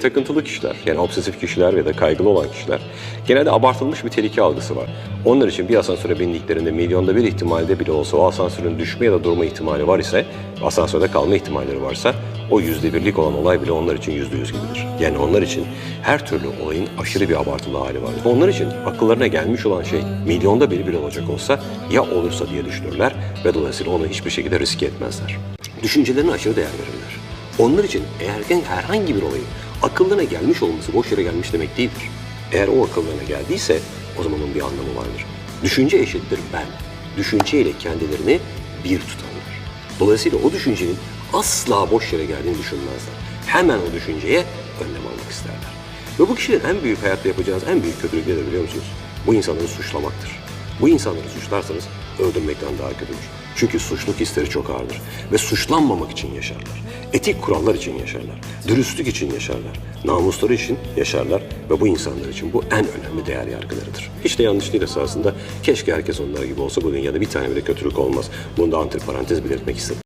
Takıntılı kişiler, yani obsesif kişiler ya da kaygılı olan kişiler genelde abartılmış bir tehlike algısı var. Onlar için bir asansöre bindiklerinde milyonda bir ihtimalde bile olsa o asansörün düşme ya da durma ihtimali var ise, asansörde kalma ihtimalleri varsa o yüzde birlik olan olay bile onlar için yüzde yüz gibidir. Yani onlar için her türlü olayın aşırı bir abartılı hali vardır. Onlar için akıllarına gelmiş olan şey milyonda biri bile olacak olsa ya olursa diye düşünürler ve dolayısıyla onu hiçbir şekilde riske etmezler. Düşüncelerine aşırı değer verirler. Onlar için eğer herhangi bir olayın akıllarına gelmiş olması boş yere gelmiş demek değildir. Eğer o akıllarına geldiyse o zaman onun bir anlamı vardır. Düşünce eşittir ben. Düşünceyle kendilerini bir tutarlar. Dolayısıyla o düşüncenin asla boş yere geldiğini düşünmezler. Hemen o düşünceye önlem almak isterler. Ve bu kişilerin en büyük hayatta yapacağınız en büyük kötülük nedir biliyor musunuz? Bu insanları suçlamaktır. Bu insanları suçlarsanız öldürmekten daha kötüdür. Çünkü suçluluk hisleri çok ağırdır. Ve suçlanmamak için yaşarlar. Etik kurallar için yaşarlar. Dürüstlük için yaşarlar. Namusları için yaşarlar. Ve bu insanlar için bu en önemli değer yargılarıdır. Hiç de yanlış değil esasında. Keşke herkes onlar gibi olsa bu dünyada bir tane bile kötülük olmaz. Bunu da antiparantez belirtmek istedim.